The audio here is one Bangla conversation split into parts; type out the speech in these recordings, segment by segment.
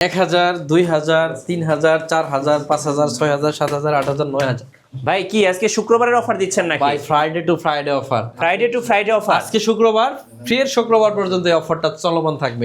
এক হাজার দুই হাজার তিন হাজার চার হাজার পাঁচ হাজার ছয় হাজার সাত হাজার আট হাজার নয় হাজার। ভাই কি আজকে শুক্রবারের অফার দিচ্ছেন নাকি? By Friday to Friday offer Friday to Friday offer আজকে শুক্রবার শুক্রবার পর্যন্ত এই অফারটা চলমান থাকবে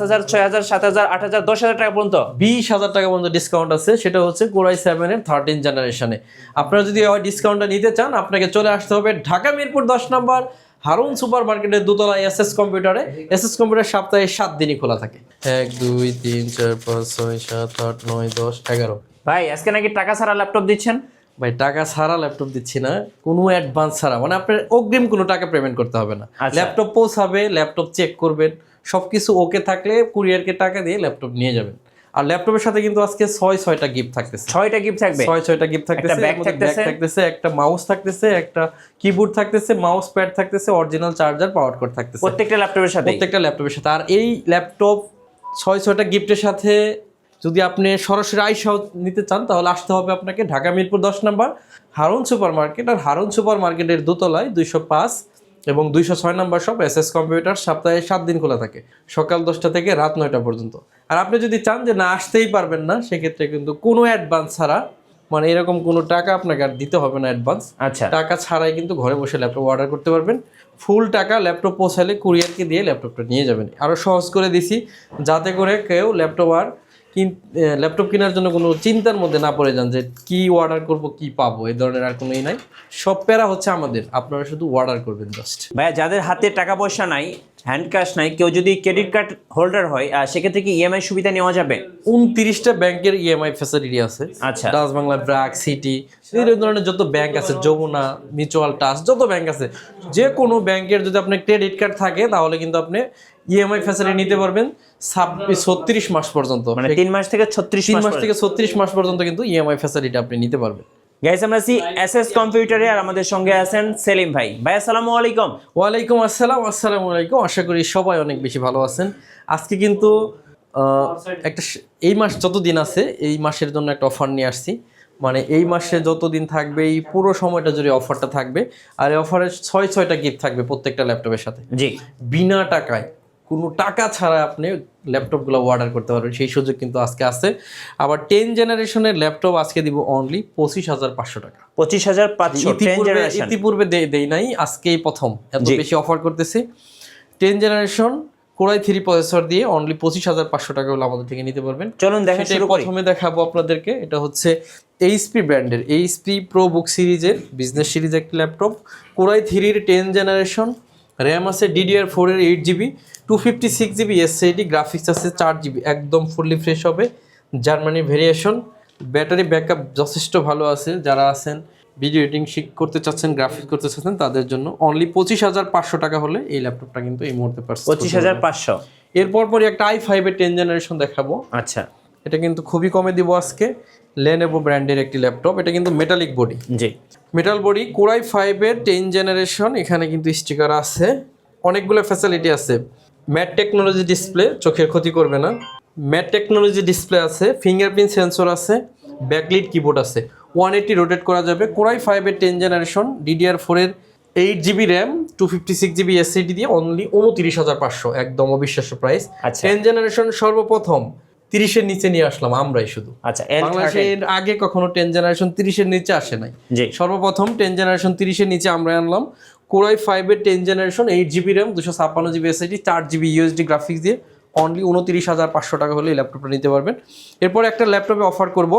হাজার ছয় হাজার সাত হাজার আট হাজার দশ হাজার টাকা পর্যন্ত? বিশ হাজার টাকা পর্যন্ত ডিসকাউন্ট আছে সেটা হচ্ছে কোরাই সেভেনের থার্টিন জেনারেশনে আপনারা যদি ওই ডিসকাউন্টটা নিতে চান আপনাকে চলে আসতে হবে ঢাকা মিরপুর দশ নম্বর হারুন সুপার মার্কেটের দোতলা এস এস কম্পিউটারে। এস এস কম্পিউটার সপ্তাহে সাত দিনই খোলা থাকে। এক দুই তিন চার পাঁচ ছয় সাত আট নয় দশ এগারো। ভাই আজকে নাকি টাকা ছাড়া ল্যাপটপ দিচ্ছেন? ভাই টাকা ছাড়া ল্যাপটপ দিচ্ছি না। কোনো অ্যাডভান্স ছাড়া। মানে আপনার অগ্রিম কোনো টাকা পেমেন্ট করতে হবে না। আচ্ছা। ল্যাপটপ পৌঁছাবে ল্যাপটপ চেক করবেন। সবকিছু ওকে থাকলে কুরিয়ারকে টাকা দিয়ে ল্যাপটপ নিয়ে যাবেন। আর ল্যাপটপের সাথে কিন্তু আজকে ছয় ছয়টা গিফট থাকতেছে। ছয়টা গিফট থাকবে? ছয় ছয়টা গিফট থাকতেছে মধ্যে থাকতেছে। থাকতেছে একটা মাউস থাকতেছে একটা কিবোর্ড থাকতেছে মাউস প্যাড থাকতেছে অরিজিনাল চার্জার পাওয়ার কোড থাকতেছে। প্রত্যেকটা ল্যাপটপের সাথে প্রত্যেকটা ল্যাপটপের সাথে। আর এই ল্যাপটপ ছয় ছয়টা গিফটের সাথে যদি আপনি সরাসরি আইসাও নিতে চান তাহলে আসতে হবে আপনাকে ঢাকা মিরপুর দশ নম্বর হারুন সুপার মার্কেট আর হারুন সুপার মার্কেটের দোতলায় দুইশো পাঁচ এবং দুইশো ছয় নম্বর সব এস এস কম্পিউটার সপ্তাহে সাত দিন খোলা থাকে সকাল দশটা থেকে রাত নয়টা পর্যন্ত। আর আপনি যদি চান যে না আসতেই পারবেন না সেক্ষেত্রে কিন্তু কোনো অ্যাডভান্স ছাড়া মানে এরকম কোনো টাকা আপনাকে আর দিতে হবে না অ্যাডভান্স আচ্ছা। টাকা ছাড়াই কিন্তু ঘরে বসে ল্যাপটপ অর্ডার করতে পারবেন। ফুল টাকা ল্যাপটপ পৌঁছালে কুরিয়ারকে দিয়ে ল্যাপটপটা নিয়ে যাবেন। আরও সহজ করে দিছি যাতে করে কেউ ল্যাপটপ আর ল্যাপটপ কেনার জন্য কোনো চিন্তার মধ্যে না পড়ে যান যে কি অর্ডার করব কি পাবো এই ধরনের আর কোনোই নাই। সব প্যারা হচ্ছে আমাদের আপনারা শুধু অর্ডার করবেন জাস্ট ভাইয়া যাদের হাতে টাকা পয়সা নাই হ্যান্ড ক্যাশ নাই কেউ যদি ক্রেডিট কার্ড হোল্ডার হয় সেক্ষেত্রে কি ইএমআই সুবিধা নেওয়া যাবে? উনত্রিশটা ব্যাংকের ইএমআই ফ্যাসিলিটি আছে। আচ্ছা। ডাচ বাংলা ব্র্যাক সিটি এই ধরনের যত ব্যাংক আছে যমুনা মিউচুয়াল ট্রাস্ট যত ব্যাংক আছে যে কোনো ব্যাংকের যদি আপনার ক্রেডিট কার্ড থাকে তাহলে কিন্তু আপনি ইএমআই ফ্যাসিলিটি নিতে পারবেন ছাব্বিশ ছত্রিশ মাস পর্যন্ত। মানে তিন মাস থেকে ছত্রিশ তিন মাস থেকে ছত্রিশ মাস পর্যন্ত কিন্তু ইএমআই ফ্যাসিলিটি আপনি নিতে পারবেন। গাইস আমরা আছি এস এস কম্পিউটারে আর আমাদের সঙ্গে আছেন সেলিম ভাই। ভাই আসসালামু আলাইকুম। ওয়ালাইকুম আসসালাম আসসালামু আলাইকুম। আশা করি সবাই অনেক বেশি ভালো আছেন। আজকে কিন্তু একটা এই মাস যত দিন আছে এই মাসের জন্য একটা অফার নিয়ে আসছি। মানে এই মাসে যত দিন থাকবে এই পুরো সময়টা জুড়ে অফারটা থাকবে। আর এই অফারে ছয় ছয়টা গিফট থাকবে প্রত্যেকটা ল্যাপটপের সাথে। জি। বিনা টাকায়। কোনো টাকা ছাড়া আপনি ল্যাপটপগুলো অর্ডার করতে পারবেন। সেই সুযোগ কিন্তু আজকে আছে। আবার টেন জেনারেশনের ল্যাপটপ আজকে দিব অনলি পঁচিশ হাজার পাঁচশো টাকা। পঁচিশ হাজার পাঁচশো ইতিপূর্বে দেই নাই আজকেই প্রথম। এত বেশি অফার করতেছি। Ten generation core i three processor দিয়ে অনলি পঁচিশ হাজার পাঁচশো টাকা হলে আমাদের থেকে নিতে পারবেন। চলুন দেখা প্রথমে দেখাবো আপনাদেরকে। এটা হচ্ছে এইচপি ব্র্যান্ডের এইচপি প্রো বুক সিরিজের বিজনেস সিরিজ একটি ল্যাপটপ। কোরাই থ্রির টেন জেনারেশন র্যাম আছে ডিডিআর ফোরের eight GB two fifty six GB SSD graphics আছে চার জিবি একদম ফুললি ফ্রেশ হবে। জার্মানি ভেরিয়েশন ব্যাটারি ব্যাকআপ যথেষ্ট ভালো আছে। যারা আছেন ভিডিও এডিটিং শিখ করতে চাচ্ছেন গ্রাফিক্স করতে চাচ্ছেন তাদের জন্য অনলি পঁচিশ হাজার পাঁচশো টাকা হলে এই ল্যাপটপটা কিন্তু এই মুহূর্তে পারছে পঁচিশ হাজার পাঁচশো? এরপর পরই একটা আই ফাইভের টেন জেনারেশন দেখাবো। আচ্ছা। এটা কিন্তু খুবই কমে দিব আজকে। লেনেভো ব্র্যান্ডের একটি ল্যাপটপ এটা কিন্তু মেটালিক বডি জি। মেটাল বডি কোরাই ফাইভের টেন জেনারেশন এখানে কিন্তু স্টিকার আছে। অনেকগুলো ফ্যাসিলিটি আছে। ম্যাট টেকনোলজি ডিসপ্লে চোখের ক্ষতি করবে না। ম্যাট টেকনোলজি ডিসপ্লে আছে ফিঙ্গারপ্রিন্ট সেন্সর আছে ব্যাকলিট কিবোর্ড আছে। ওয়ান এইটি রোটেট করা যাবে। কোরাই ফাইভের টেন জেনারেশন ডিডিআর ফোরের eight GB RAM two fifty six GB SSD দিয়ে অনলি উনত্রিশ হাজার পাঁচশো। একদম অবিশ্বাস্য প্রাইস। টেন জেনারেশন সর্বপ্রথম। তিরিশের নিচে নিয়ে আসলাম আমরাই শুধু। আচ্ছা আগে কখনো টেন জেনারেশন তিরিশের নিচে আসে নাই। সর্বপ্রথম টেন জেনারেশন তিরিশের নিচে আমরা আনলাম। কোরাই ফাইভের ten generation eight GB RAM দুশো ছাপ্পান্ন জিবি এসআইডি চার জিবি ইউএসডি গ্রাফিক্স দিয়ে অনলি উনত্রিশ হাজার পাঁচশো টাকা হলে এই ল্যাপটপটা নিতে পারবেন। এরপর একটা ল্যাপটপে অফার করব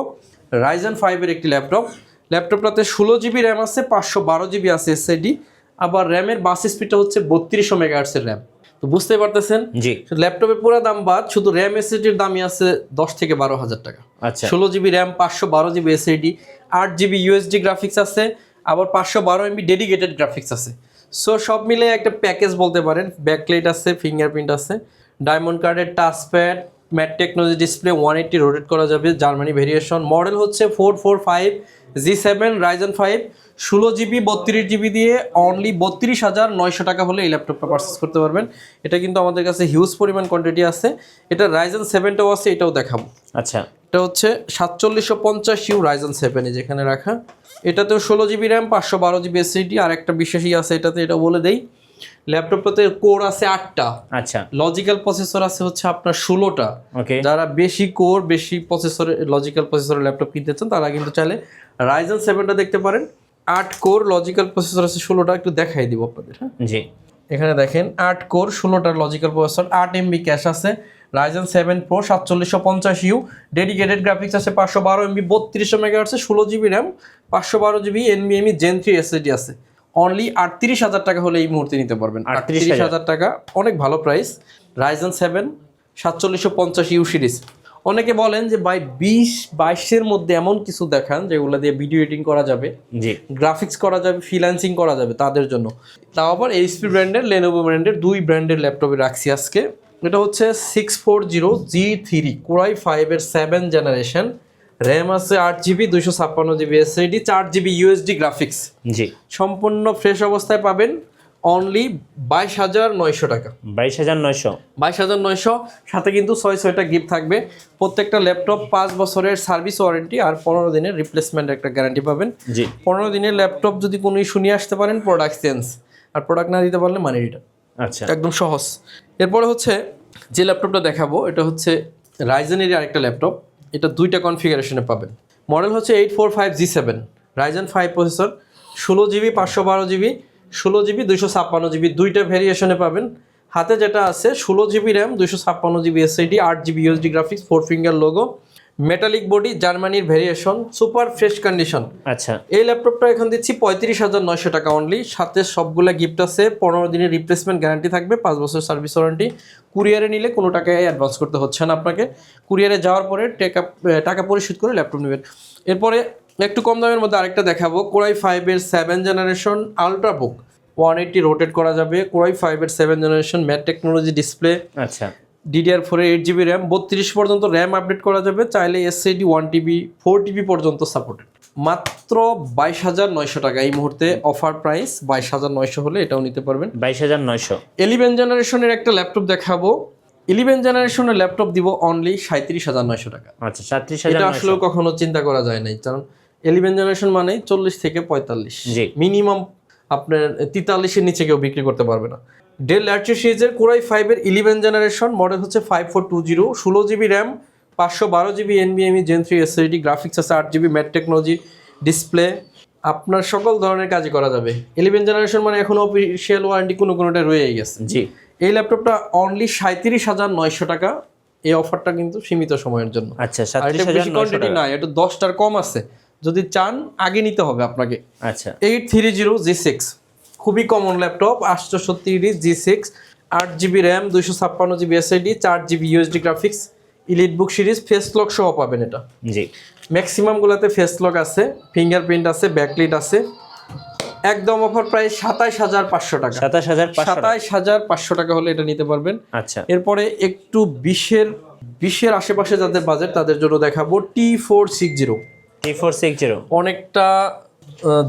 রাইজেন ফাইভের একটি ল্যাপটপ ল্যাপটপটাতে ষোলো জিবি র্যাম আছে পাঁচশো বারো জিবি আছে এসআইডি আবার র্যামের বাস স্পিডটা হচ্ছে বত্রিশশো মেগাহার্সের র্যাম তো বুঝতে পারতেছেন? জি। ল্যাপটপের পুরো দাম বাদ শুধু র্যাম এসএসডির দামই আছে দশ থেকে বারো হাজার টাকা। আচ্ছা। ষোলো জিবি র্যাম পাঁচশো বারো জিবি এসএডি আট জিবি ইউএসডি গ্রাফিক্স আছে আবার পাঁচশো বারো এমবি ডেডিকেটেড গ্রাফিক্স আছে। সো সব মিলে একটা প্যাকেজ বলতে পারেন ব্যাকলাইট আছে ফিঙ্গারপ্রিন্ট আছে ডায়মন্ড কার্ডের touchpad matte technology display one eighty rotate করা যাবে জার্মানি ভেরিয়েশন মডেল হচ্ছে four four five G seven Ryzen five ষোলো জিবি বত্রিশ জিবি দিয়ে অনলি বত্রিশ হাজার নয়শো টাকা হলে এই ল্যাপটপটা পারচেস করতে পারবেন। এটা কিন্তু আমাদের কাছে হিউজ পরিমাণ কোয়ান্টিটি আছে। এটা রাইজন সেভেনটাও আছে এটাও দেখাবো। আচ্ছা। এটা হচ্ছে সাতচল্লিশশো পঞ্চাশ ইউ রাইজন সেভেন যেখানে রাখা। এটাতেও ষোলো জিবি র্যাম পাঁচশো বারো জিবি এসএসডি আর একটা বিশেষই আছে এটাতে এটা বলে দেই। ল্যাপটপটাতে কোর আছে আটটা। আচ্ছা। লজিক্যাল প্রসেসর আছে হচ্ছে আপনার ষোলোটা। ওকে যারা বেশি কোর বেশি প্রসেসরের লজিক্যাল প্রসেসরের ল্যাপটপ কিনতে চান তারা কিন্তু চাইলে রাইজেন সেভেনটা দেখতে পারেন। আট কোর লজিক্যাল প্রসেসর আছে ষোলোটা। একটু দেখাই দিব আপনাদের হ্যাঁ? জি। এখানে দেখেন আট কোর ষোলোটার লজিক্যাল প্রসেসর আট এমবি ক্যাশ আছে। রাইজেন সেভেন প্রো সাতচল্লিশশো পঞ্চাশ ইউ ডেডিকেটেড গ্রাফিক্স আছে পাঁচশো বারো এমবি বত্রিশশো মেগা আছে ষোলো জিবি র্যাম পাঁচশো বারো জিবি এনবিএমই জেন থ্রি এসএসডি আছে। অনলি আটত্রিশ হাজার টাকা হলে এই মুহূর্তে নিতে পারবেন। আটত্রিশ হাজার। টাকা অনেক ভালো প্রাইস রাইজেন সেভেন সাতচল্লিশশো পঞ্চাশ ইউ সিরিজ অনেকে বলেন যে বাই বিশ বাইশের মধ্যে এমন কিছু দেখান যেগুলো দিয়ে ভিডিও এডিটিং করা যাবে জি। গ্রাফিক্স করা যাবে ফ্রিল্যান্সিং করা যাবে তাদের জন্য। তাও আবার এইচপি ব্র্যান্ডের লেনোভো ব্র্যান্ডের দুই ব্র্যান্ডের ল্যাপটপে রাখছি আজকে। এটা হচ্ছে six four zero G three core i ফাইভের সেভেন জেনারেশন র্যাম আছে আট জিবি দুইশো ছাপ্পান্ন জিবি এসএডি চার জিবি ইউএসডি গ্রাফিক্স জি। সম্পূর্ণ ফ্রেশ অবস্থায় পাবেন। অনলি বাইশ হাজার নয়শো টাকা। বাইশ হাজার নয়শো। বাইশ হাজার নয়শো সাথে কিন্তু ছয় ছয়টা গিফট থাকবে। প্রত্যেকটা ল্যাপটপ পাঁচ বছরের সার্ভিস ওয়ারেন্টি আর পনেরো দিনের রিপ্লেসমেন্ট একটা গ্যারান্টি পাবেন। জি। পনেরো দিনের ল্যাপটপ যদি কোনো ইস্যু নিয়ে আসতে পারেন প্রোডাক্ট চেঞ্জ আর প্রোডাক্ট না দিতে পারলে মানি রিটার্ন আচ্ছা। একদম সহজ। এরপরে হচ্ছে যে ল্যাপটপটা দেখাবো এটা হচ্ছে রাইজেনেরই আরেকটা ল্যাপটপ এটা দুইটা কনফিগারেশনে পাবেন। মডেল হচ্ছে eight four five G seven Ryzen five processor ষোলো জিবি পাঁচশো বারো জিবি ষোলো জিবি দুইশো ছাপ্পান্ন জিবি দুইটা ভেরিয়েশনে পাবেন। হাতে যেটা আছে ষোলো জিবি র্যাম দুইশো ছাপ্পান্ন জিবি এসআইডি আট GB UHD graphics four finger logo metallic body জার্মানির ভেরিয়েশন সুপার ফ্রেশ কন্ডিশন আচ্ছা। এই ল্যাপটপটা এখন দিচ্ছি পঁয়ত্রিশ হাজার নয়শো টাকা অনলি সাথে সবগুলা গিফট আছে পনেরো দিনের রিপ্লেসমেন্ট গ্যারান্টি থাকবে পাঁচ বছর সার্ভিস ওয়ারেন্টি কুরিয়ারে নিলে কোনো টাকায় অ্যাডভান্স করতে হচ্ছে না আপনাকে। কুরিয়ারে যাওয়ার পরে টাকা টাকা পরিশোধ করে ল্যাপটপ নেবেন। এরপরে একটু কম দামের মধ্যে আরেকটা দেখাবো। কোরাই ফাইভের seven generation ultra book one eighty rotate করা যাবে। কোরাই ফাইভের seven generation matte technology display আচ্ছা। ডিডিআর ফোরে এইট জিবি র্যাম বত্রিশ পর্যন্ত র্যাম আপডেট করা যাবে। চাইলে SSD one TB four TB পর্যন্ত সাপোর্টেড মাত্র বাইশ হাজার নয়শো টাকা এই মুহূর্তে অফার প্রাইস বাইশ হাজার নয়শো হলে এটাও নিতে পারবেন। বাইশ হাজার নয়শো। ইলেভেন জেনারেশনের একটা ল্যাপটপ দেখাবো। ইলেভেন জেনারেশনের ল্যাপটপ দিব অনলি সাঁত্রিশ হাজার নয়শো টাকা। আচ্ছা সাতত্রিশ হাজার আসলেও কখনো চিন্তা করা যায় নাই। কারণ ইলেভেন জেনারেশন মানে চল্লিশ থেকে পঁয়তাল্লিশ। জি। মিনিমাম আপনার তেতাল্লিশের নিচে কেউ বিক্রি করতে পারবে না। ডেল ল্যাটচি সিরিজের কোরাই ফাইভের ইলেভেন জেনারেশন মডেল হচ্ছে ফাইভ ফোর টু জিরো ষোলো জিবি র্যাম পাঁচশো বারো জিবি এনবিএমই জেন থ্রি এসএসডি গ্রাফিক্স আছে আট জিবি ম্যাট টেকনোলজি ডিসপ্লে আপনার সকল ধরনের কাজই করা যাবে। ইলেভেন জেনারেশন মানে এখন অফিসিয়াল ওয়ারেন্টি কোনো কোনোটা রয়েই গেছে। জি। এই ল্যাপটপটা অনলি সাঁত্রিশ হাজার নয়শো টাকা। এই অফারটা কিন্তু সীমিত সময়ের জন্য। আচ্ছা না এটা দশটার কম আছে। যদি চান আগে নিতে হবে আপনাকে। আচ্ছা। Eight three zero G six. খুবই কমন ল্যাপটপ আটশোশো তিরিশ জি সিক্স আট জিবি র্যাম দুইশো ছাপ্পান্ন জিবি এসআইডি চার GB UHD graphics elite book series face lock সহ পাবেন এটা। জি। ম্যাক্সিমামগুলোতে ফেস লক আছে ফিঙ্গারপ্রিন্ট আছে ব্যাকলিট আছে। একদম অফার প্রায় সাতাইশ হাজার পাঁচশো টাকা। সাতাশ হাজার। সাতাইশ হাজার পাঁচশো টাকা হলে এটা নিতে পারবেন। আচ্ছা। এরপরে একটু বিশের বিশের আশেপাশে যাদের বাজেট তাদের জন্য দেখাবো T four six zero four six zero অনেকটা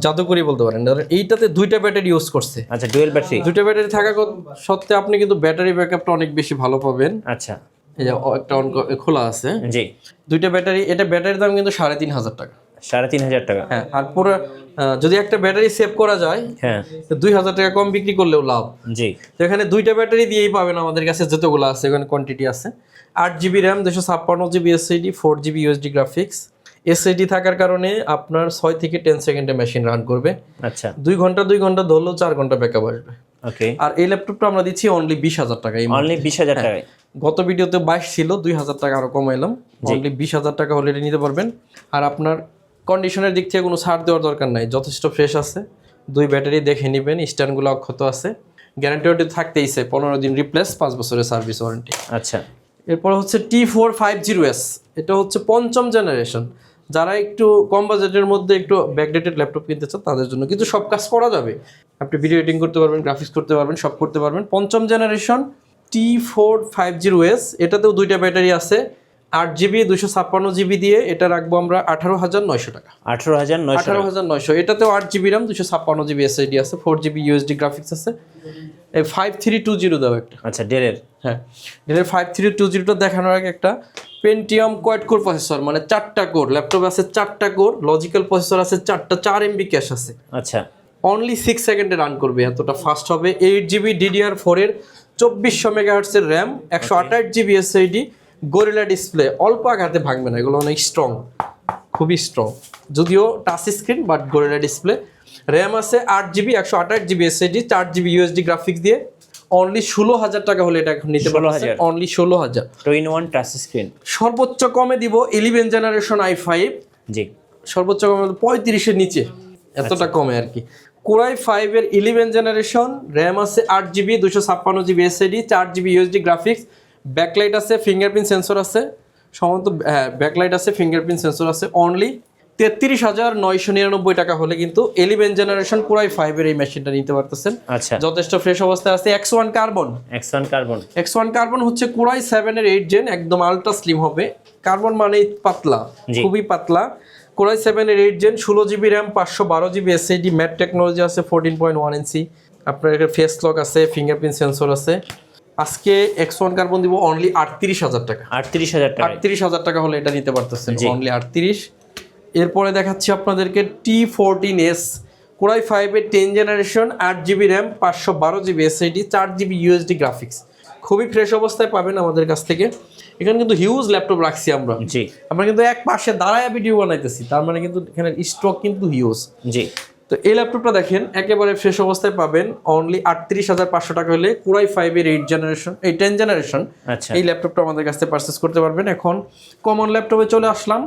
জাদুকরি বলতে পারেন। ধরেন এইটাতে দুইটা ব্যাটারি ইউজ করছে। আচ্ছা ডুয়েল ব্যাটারি দুইটা ব্যাটারি থাকা সত্ত্বে আপনি কিন্তু ব্যাটারি ব্যাকআপটা অনেক বেশি ভালো পাবেন। আচ্ছা। এই যে একটা অন খোলা আছে। জি। দুইটা ব্যাটারি এটা ব্যাটারির দাম কিন্তু সাড়ে তিন হাজার টাকা। সাড়ে তিন হাজার টাকা? হ্যাঁ আর পুরো যদি একটা ব্যাটারি সেভ করা যায় হ্যাঁ। তো দুই হাজার টাকা কম বিক্রি করলেও লাভ। জি। তো এখানে দুইটা ব্যাটারি দিয়েই পাবেন আমাদের কাছে যতগুলো আছে এখানে কোয়ান্টিটি আছে। আট জিবি র্যাম দুশো ছাপ্পান্ন GB SSD four GB UHD graphics SSD থাকার কারণে আপনার ছয় থেকে টেন সেকেন্ডে মেশিন রান করবে। আচ্ছা। দুই ঘণ্টা দুই ঘণ্টা ধরলেও চার ঘণ্টা ব্যাকআপ আসবে। ওকে আর এই ল্যাপটপটা আমরা দিচ্ছি অনলি বিশ হাজার টাকা অনলি বিশ হাজার টাকায়। গত ভিডিওতে বাইশ ছিল দুই হাজার টাকা আরও কমাইলাম। অনলি বিশ হাজার টাকা হলে নিতে পারবেন। আর আপনার কন্ডিশনের দিক থেকে কোনো ছাড় দেওয়ার দরকার নাই। যথেষ্ট ফ্রেশ আছে। দুই ব্যাটারি দেখে নেবেন স্ট্যান্ডগুলো অক্ষত আছে। গ্যারান্টি ওয়ারেন্টি থাকতেইছে পনেরো দিন রিপ্লেস পাঁচ বছরের সার্ভিস ওয়ারেন্টি আচ্ছা। এরপর হচ্ছে T four five zero S এটা হচ্ছে পঞ্চম জেনারেশন যারা একটু কম বাজেটের মধ্যে একটু ব্যাকডেটেড ল্যাপটপ কিনতে চান, তাদের জন্য কিন্তু সব কাজ করা যাবে। আপনি ভিডিও এডিটিং করতে পারবেন গ্রাফিক্স করতে পারবেন, সব করতে পারবেন। পঞ্চম generation T four five zero S এটাতেও দুইটা ব্যাটারি আছে। আট জিবি দুশো ছাপ্পান্ন জিবি দিয়ে এটা রাখব আমরা আঠারো হাজার নয়শো টাকা। আঠারো হাজার নয়শো আঠারো হাজার নয়শো। এটাতেও আট জিবি র্যাম দুশো ছাপ্পান্ন জিবি এসআইডি আছে ফোর জিবি ইউএসডি গ্রাফিক্স আছে। এই ফাইভ থ্রি টু জিরো দাও একটা। আচ্ছা ডেলের হ্যাঁ। এটার ফাইভ থ্রি টু জিরোটা দেখানোর আগে একটা পেন্টিয়াম কোয়াড কোর প্রসেসর মানে চারটা কোর ল্যাপটপ আছে চারটা কোর লজিক্যাল প্রসেসর আছে চারটা চার এমবি ক্যাশ আছে। আচ্ছা। অনলি সিক্স সেকেন্ডে রান করবে এতটা ফাস্ট হবে। এইট জিবি ডিডিআর ফোরের চব্বিশশো মেগাহার্টসের র্যাম একশো আঠাশ জিবি এসআইডি গরিলা ডিসপ্লে অল্প আঘাতে ভাঙবে না এগুলো অনেক স্ট্রং খুবই স্ট্রং যদিও touch screen but Gorilla display RAM আছে আট জিবি একশো আঠাশ জিবি এসআইডি চার জিবি ইউএসডি গ্রাফিক্স দিয়ে। অনলি ষোলো হাজার টাকা হলে এটা এখন নিতে পারো 16,000 অনলি ষোলো হাজার। Two in one touch screen সর্বোচ্চ কমে দিব ইলেভেন জেনারেশন আই ফাইভ জি। সর্বোচ্চ কমে পঁয়ত্রিশের নিচে। এতটা কমে আর কি কোরাই ফাইভের ইলেভেন জেনারেশন র্যাম আছে আট জিবি দুশো ছাপ্পান্ন জিবি এসএডি চার জিবি ইউএসডি গ্রাফিক্স ব্যাকলাইট আছে ফিঙ্গারপ্রিন্ট সেন্সর আছে সম্ভবত হ্যাঁ ব্যাকলাইট আছে ফিঙ্গারপ্রিন্ট সেন্সর আছে অনলি তেত্রিশ হাজার নয়শো নিরানব্বই টাকা হলে কিন্তু ইলেভেন জেনারেশন কোরাই ফাইভের এই মেশিনটা নিতে পারতেছেন। আচ্ছা। যথেষ্ট ফ্রেশ অবস্থায় আছে X one carbon X one carbon X one carbon হচ্ছে কোরাই সেভেনের এইট জেন একদম আলট্রা স্লিম হবে। কার্বন মানে পাতলা খুবই পাতলা। কোরাই সেভেনের এইট জেন ষোলো জিবি র্যাম পাঁচশো বারো জিবি এসএডি ম্যাট টেকনোলজি আছে ফোরটিন পয়েন্ট ওয়ান ইঞ্চি আপনার ফেস লক আছে ফিঙ্গারপ্রিন্ট সেন্সর আছে। আজকে এক্স ওয়ান কার্বন দিব অনলি আটত্রিশ হাজার টাকা। আটত্রিশ হাজার টাকা আটত্রিশ হাজার টাকা হলে এটা নিতে পারতেছেন অনলি আটত্রিশ। এরপরে দেখাচ্ছি আপনাদেরকে T fourteen S core i ফাইভের টেন জেনারেশন আট জিবি র্যাম পাঁচশো বারো জিবি এসআইডি চার জিবি ইউএসডি গ্রাফিক্স খুবই ফ্রেশ অবস্থায় পাবেন আমাদের কাছ থেকে। এখানে কিন্তু হিউজ ল্যাপটপ রাখছি আমরা। জি। আমরা কিন্তু এক পাশে দাঁড়ায় ভিডিও বানাইতেছি। তার মানে কিন্তু এখানে স্টক কিন্তু হিউজ জি। তো এই ল্যাপটপটা দেখেন একেবারে ফ্রেশ অবস্থায় পাবেন অনলি আটত্রিশ হাজার পাঁচশো টাকা হলে কোরাই ফাইভের এইট জেনারেশন এই টেন জেনারেশন আচ্ছা। এই ল্যাপটপটা আমাদের কাছ থেকে পারচেস করতে পারবেন। এখন কমন ল্যাপটপে চলে আসলাম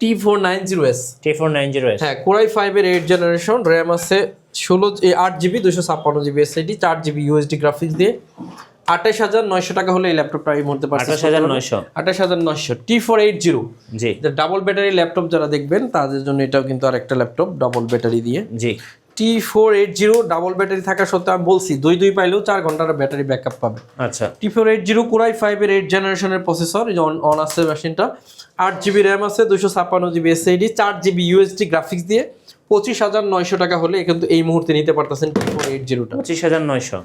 T four nine zero S T four nine zero S হ্যাঁ কোরাই ফাইভের এইট জেনারেশন র্যাম আছে ষোলো আট জিবি দুশো ছাপ্পান্ন জিবি এসআইডি চার জিবি ইউএসডি গ্রাফিক্স দিয়ে। আঠাশ হাজার নয়শো টাকা হলে এই ল্যাপটপটা এই মুহূর্তে আঠাশ হাজার নয়শো। আঠাশ হাজার নয়শো। T four eight zero G double battery laptop যারা দেখবেন তাদের জন্য এটাও কিন্তু আরেকটা ল্যাপটপ ডাবল ব্যাটারি দিয়ে। জি। T four eight zero double battery থাকা সত্ত্বেও আমি বলছি দুই দুই পাইলেও চার ঘণ্টার ব্যাটারি ব্যাকআপ পাবে। আচ্ছা। T four eight zero core i ফাইভের এইট জেনারেশনের প্রসেসর অন আছে মেশিনটা আট জিবি র্যাম আছে দুশো ছাপ্পান্ন জিবি এসএইডি চার জিবি ইউএসডি গ্রাফিক্স দিয়ে। পঁচিশ হাজার নয়শো টাকা হলে কিন্তু এই মুহূর্তে নিতে পারতেছেন টি ফোর এইট জিরোটা পঁচিশ হাজার নয়শো।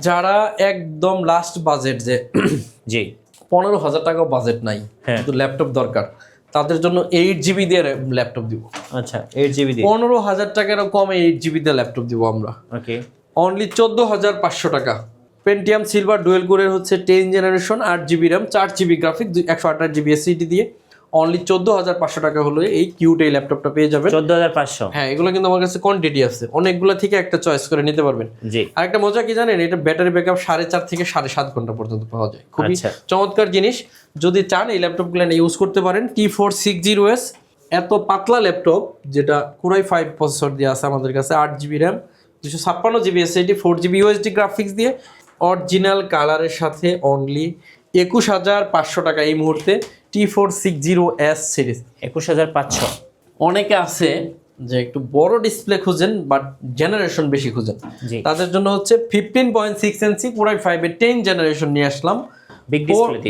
যারা একদম লাস্ট বাজেট যে জি। পনেরো হাজার টাকাও বাজেট নাই হ্যাঁ। কিন্তু ল্যাপটপ দরকার। তাদের জন্য এইট জিবি দিয়ে ল্যাপটপ দিব। আচ্ছা এইট জিবি দিয়ে? পনেরো হাজার টাকারও কমে এইট জিবি দিয়ে ল্যাপটপ দিব আমরা। ওকে অনলি চোদ্দ হাজার পাঁচশো টাকা। পেন্টিয়াম সিলভার ডুয়েল কোরের হচ্ছে টেন জেনারেশন আট জিবি র্যাম চার জিবি গ্রাফিক একশো আঠাশ জিবি এসিডি দিয়ে। অনলি চোদ্দ হাজার পাঁচশো টাকা হলে এই কিউট এই ল্যাপটপটা পেয়ে যাবেন। চোদ্দ হাজার পাঁচশো। হ্যাঁ এগুলো কিন্তু আমার কাছে কোয়ান্টিটি আছে। অনেকগুলো থেকে একটা চয়েস করে নিতে পারবেন। জি। আর একটা মজা কি জানেন? এটা ব্যাটারি ব্যাকআপ সাড়ে চার থেকে সাড়ে সাত ঘণ্টা পর্যন্ত পাওয়া যায়। খুবই আচ্ছা। চমৎকার জিনিস। যদি চান এই ল্যাপটপগুলো ইউজ করতে পারেন T four six zero S এত পাতলা ল্যাপটপ যেটা কুরাই ফাইভ প্রসেসর দিয়ে আছে আমাদের কাছে আট জিবি র্যাম দুশো ছাপ্পান্ন GB SSD four GB UHD graphics দিয়ে। অরিজিনাল কালারের সাথে অনলি একুশ হাজার পাঁচশো টাকা এই মুহূর্তে T four six zero S series একুশ হাজার পাঁচশো। অনেকে আছে যে একটু বড় ডিসপ্লে খুঁজেন বাট জেনারেশন বেশি খুঁজেন। তাদের জন্য হচ্ছে ফিফটিন পয়েন্ট সিক্স এনসি পুরাই ফাইভের টেন জেনারেশন নিয়ে আসলাম।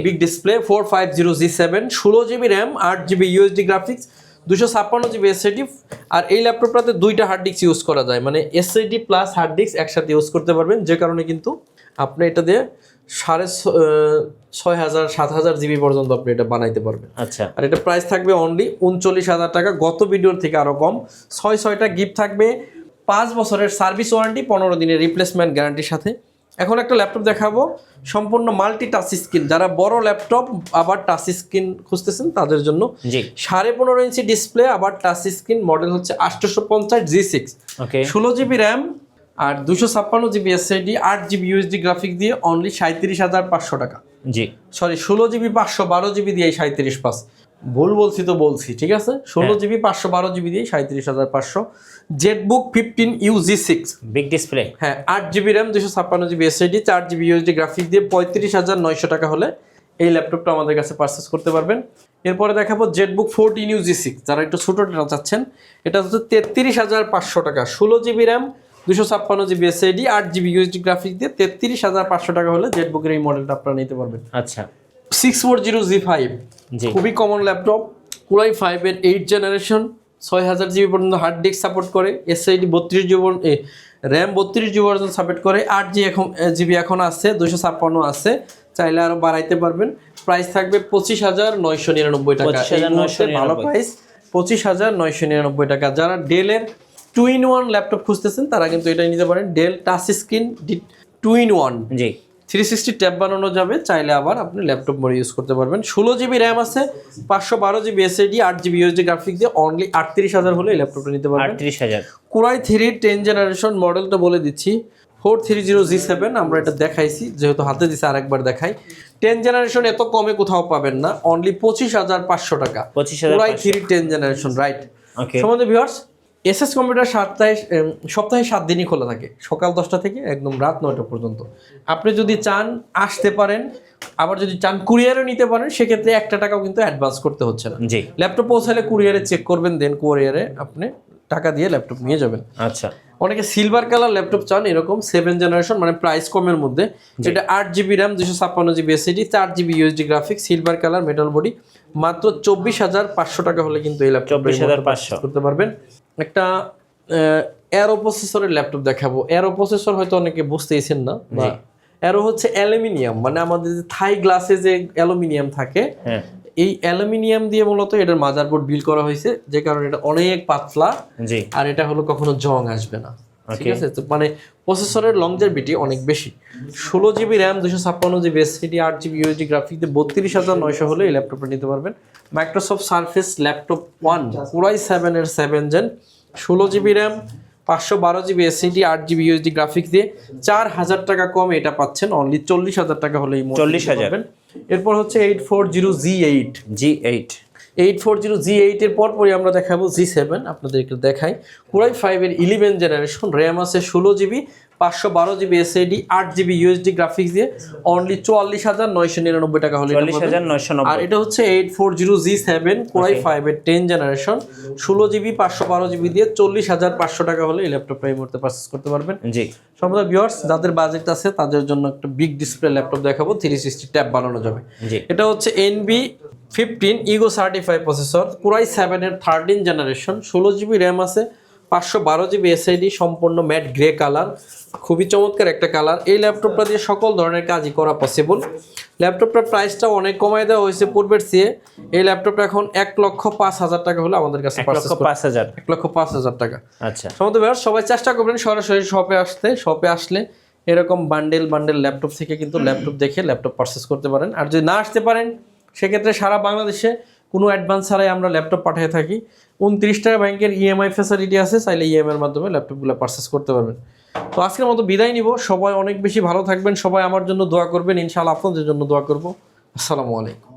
Big display four five zero G seven ষোলো জিবি র্যাম আট জিবি ইউএসডি গ্রাফিক্স দুশো ছাপ্পান্ন জিবি এসএডি আর এই ল্যাপটপটাতে দুইটা হার্ড ডিস্ক ইউজ করা যায়। মানে এসএডি প্লাস হার্ড ডিস্ক একসাথে ইউজ করতে পারবেন যে কারণে কিন্তু আপনি এটা দিয়ে সাড়ে ছয় হাজার সাত হাজার জিবি পর্যন্ত আপনি এটা বানাইতে পারবেন। আচ্ছা। আর এটা প্রাইস থাকবে অনলি উনচল্লিশ হাজার টাকা। গত ভিডিওর থেকে আরও কম। ছয় ছয়টা গিফট থাকবে। পাঁচ বছরের সার্ভিস ওয়ারেন্টি পনেরো দিনের রিপ্লেসমেন্ট গ্যারান্টির সাথে। এখন একটা ল্যাপটপ দেখাবো। সম্পূর্ণ মাল্টি টাচ স্ক্রিন যারা বড় ল্যাপটপ আবার টাচ স্ক্রিন খুঁজতেছেন তাদের জন্য সাড়ে পনেরো ইঞ্চি ডিসপ্লে আবার টাচ স্ক্রিন মডেল হচ্ছে আটশোশো পঞ্চাশ জি সিক্স ওকে ষোলো জিবি র্যাম আর দুশো ছাপ্পান্ন জিবি এসআইডি আট জিবি ইউএসডি গ্রাফিক দিয়ে অনলি সাঁত্রিশ হাজার পাঁচশো টাকা। জি। সরি ষোলো জিবি পাঁচশো বারো জিবি দিয়ে সাঁত্রিশ পাঁচ। ভুল বলছি তো বলছি ঠিক আছে? ষোলো হ্যাঁ। জিবি পাঁচশো বারো জিবি দিয়ে সাঁত্রিশ হাজার পাঁচশো। Z book fifteen U G six big display হ্যাঁ আট জিবি র্যাম দুশো ছাপ্পান্ন জিবি এসআইডি চার জিবি ইউএসডি গ্রাফিক্স দিয়ে পঁয়ত্রিশ হাজার নয়শো টাকা হলে এই ল্যাপটপটা আমাদের কাছে পারচেস করতে পারবেন। এরপরে দেখাবো ZBook fourteen U G six যারা একটু ছোটোটা চাচ্ছেন এটা হচ্ছে তেত্রিশ হাজার পাঁচশো টাকা। ষোলো জিবি র্যাম দুশো ছাপ্পান্ন জিবি এসআইডি আট জিবি ইউএসডি গ্রাফিক্স দিয়ে তেত্রিশ হাজার পাঁচশো টাকা হলে জেটবুকের এই মডেলটা আপনারা নিতে পারবেন। আচ্ছা। Six four zero G. Five খুবই কমন ল্যাপটপ কুরাই ফাইভের এইট জেনারেশন ছয় হাজার জিবি পর্যন্ত হার্ড ডিস্ক সাপোর্ট করে এসআইডি বত্রিশ জিবি র্যাম বত্রিশ জিবি পর্যন্ত সাপোর্ট করে আট জি এখন জিবি এখন আছে দুশো ছাপ্পান্ন আছে চাইলে আরও বাড়াইতে পারবেন। প্রাইস থাকবে পঁচিশ হাজার নয়শো নিরানব্বই টাকা। এই 25,999 ভালো প্রাইস পঁচিশ হাজার নয়শো নিরানব্বই টাকা। যারা ডেলের টু ইন ওয়ান ল্যাপটপ খুঁজতেছেন তারা কিন্তু এটা নিতে পারেন। Dell touch screen two in one. G. Three sixty tab বানানো যাবে চাইলে আবার আপনি ল্যাপটপ মোডে ইউজ করতে পারবেন। ষোলো জিবি র্যাম আছে পাঁচশো বারো জিবি এসএডি আট জিবি ইউএসডি গ্রাফিক দিয়ে অনলি আটত্রিশ হাজার হলে এই ল্যাপটপটা নিতে পারবেন। আটত্রিশ হাজার। কুরাই থ্রি টেন জেনারেশন মডেলটা বলে দিচ্ছি। Four three zero G seven আমরা এটা দেখাইছি যেহেতু হাতে দিছে আরেকবার দেখাই। টেন জেনারেশন এত কমে কোথাও পাবেন না অনলি পঁচিশ হাজার পাঁচশো টাকা। পঁচিশ হাজার three ten generation right okay সম্বন্ধে ভিউয়ার্স এসএস কম্পিউটার সপ্তাহে সপ্তাহে সাত দিনই খোলা থাকে। সকাল দশটা থেকে একদম রাত নয়টা পর্যন্ত। আপনি যদি চান আসতে পারেন আবার যদি চান কুরিয়ারও নিতে পারেন সেক্ষেত্রে একটা টাকাও কিন্তু অ্যাডভান্স করতে হচ্ছে না। জি। ল্যাপটপ পৌঁছালে কুরিয়ারে চেক করবেন দেন কুরিয়ারে আপনি টাকা দিয়ে ল্যাপটপ নিয়ে যাবেন। আচ্ছা। অনেকে সিলভার কালার ল্যাপটপ চান এরকম সেভেন জেনারেশন মানে প্রাইস কমের মধ্যে। যেটা আট জিবি র্যাম দুশো ছাপ্পান্ন জিবি এসএডি চার GB UHD graphics silver colour metal body মাত্র চব্বিশ হাজার পাঁচশো টাকা হলে কিন্তু এই ল্যাপটপ 24,500 করতে পারবেন। একটা অ্যারো প্রসেসরের ল্যাপটপ দেখাবো। অ্যারো প্রসেসর হয়তো অনেকে বুঝতেইছেন না বা অ্যারো হচ্ছে অ্যালুমিনিয়াম মানে আমাদের যে থাই গ্লাসে যে অ্যালুমিনিয়াম থাকে হ্যাঁ। এই অ্যালুমিনিয়াম দিয়ে মূলত এটার মাদারবোর্ড বিল করা হয়েছে যে কারণে এটা অনেক পাতলা আর এটা হলো কখনো জং আসবে না। ঠিক আছে? তো মানে প্রসেসরের লংজারভিটি অনেক বেশি। ষোলো জিবি র্যাম দুশো ছাপ্পান্ন জিবি এসসিডি আট জিবি ইউএসডি গ্রাফিক দিয়ে বত্রিশ হাজার নয়শো হলে এই ল্যাপটপটা নিতে পারবেন। মাইক্রোসফট সার্ফেস ল্যাপটপ ওয়ান পুরাই সেভেনের সেভেন জেন ষোলো জিবি র্যাম পাঁচশো বারো জিবি এসসিডি আট জিবি ইউএসডি গ্রাফিক্স দিয়ে চার হাজার টাকা কম এটা পাচ্ছেন অনলি চল্লিশ হাজার টাকা হলে চল্লিশ model 40,000 নিতে পারবেন। এরপর হচ্ছে eight four zero G eight G eight eight four zero G এইটের পরপরই আমরা দেখাবো জি সেভেন আপনাদেরকে দেখাই। কুরাই ফাইভের ইলেভেন জেনারেশন র্যাম আছে ষোলো জিবি পাঁচশো বারো জিবি এসএডি আট জিবি ইউএসডি গ্রাফিক্স দিয়ে অনলি চুয়াল্লিশ হাজার নয়শো নিরানব্বই টাকা হলে চল্লিশ হাজার নয়শো আর এটা হচ্ছে eight four zero G seven core i ফাইভের টেন জেনারেশন ষোলো জিবি পাঁচশো বারো জিবি দিয়ে চল্লিশ হাজার পাঁচশো টাকা হলে এই ল্যাপটপটা এই মুহূর্তে পারচেস করতে পারবেন। জি। সম্ভবত ভিউয়ার্স যাদের বাজেট আছে তাদের জন্য একটা বিগ ডিসপ্লে ল্যাপটপ দেখাবো থ্রি সিক্সটি ট্যাব বানানো যাবে। এটা হচ্ছে NB fifteen Evo certify processor Core i সেভেনের থার্টিন জেনারেশন ষোলো জিবি র্যাম আছে পাঁচশো বারো জিবি এসআইডি সম্পূর্ণ ম্যাট গ্রে কালার খুবই চমৎকার একটা কালার এই ল্যাপটপটা দিয়ে সকল ধরনের কাজই করা পসিবল ল্যাপটপটার প্রাইসটা অনেক কমায় দেওয়া হয়েছে পূর্বের চেয়ে। এই ল্যাপটপটা এখন এক লক্ষ পাঁচ হাজার টাকা হলে আমাদের কাছে এক লক্ষ পাঁচ হাজার। এক লক্ষ পাঁচ হাজার টাকা। আচ্ছা। সমস্ত ব্যাপার সবাই চেষ্টা করবেন সরাসরি শপে আসতে। শপে আসলে এরকম বান্ডেল বান্ডেল ল্যাপটপ থেকে কিন্তু ল্যাপটপ দেখে ল্যাপটপ পারচেস করতে পারেন। আর যদি না আসতে পারেন সেক্ষেত্রে সারা বাংলাদেশে কোনো অ্যাডভান্স ছাড়াই আমরা ল্যাপটপ পাঠিয়ে থাকি। উনত্রিশ টাকা ব্যাংকের ইএমআই ফেসিলিটি আছে, চাইলে ইএমআই এর মাধ্যমে ল্যাপটপগুলো পারচেস করতে পারবেন। তো আজকের মতো বিদায় নিব। সবাই অনেক বেশি ভালো থাকবেন। সবাই আমার জন্য দোয়া করবেন। ইনশাআল্লাহ আপনাদের জন্য দোয়া করব। আসসালামু আলাইকুম।